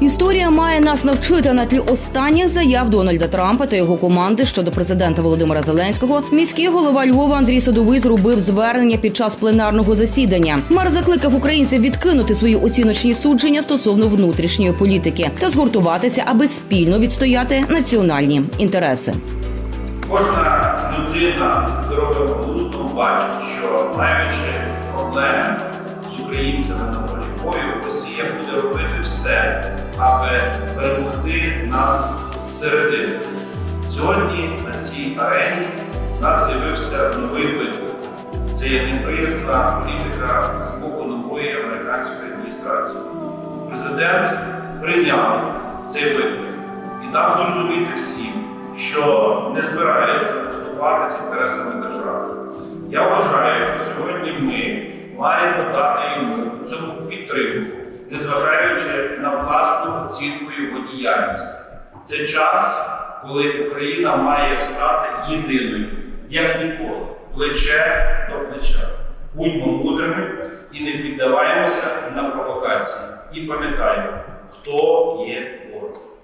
Історія має нас навчити на тлі останніх заяв Дональда Трампа та його команди щодо президента Володимира Зеленського. Міський голова Львова Андрій Садовий зробив звернення під час пленарного засідання. Мер закликав українців відкинути свої оціночні судження стосовно внутрішньої політики та згуртуватися, аби спільно відстояти національні інтереси. Кожна людина здоровим глуздом бачить, що найбільше проблеми з українцями на полі бою Росія буде робити все, аби перемогти нас зсередини. Сьогодні на цій арені в нас з'явився новий виклик. Це є неприязна політика з боку нової американської адміністрації. Президент прийняв цей виклик і дав зрозуміти всім, що не збирається поступати з інтересами держави. Я вважаю, що сьогодні ми маємо дати йому цьому підтримку, незважаючи на власну оцінку його діяльності. Це час, коли Україна має стати єдиною, як ніколи, плече до плеча. Будьмо мудрими і не піддаваємося на провокації. І пам'ятаємо, хто є.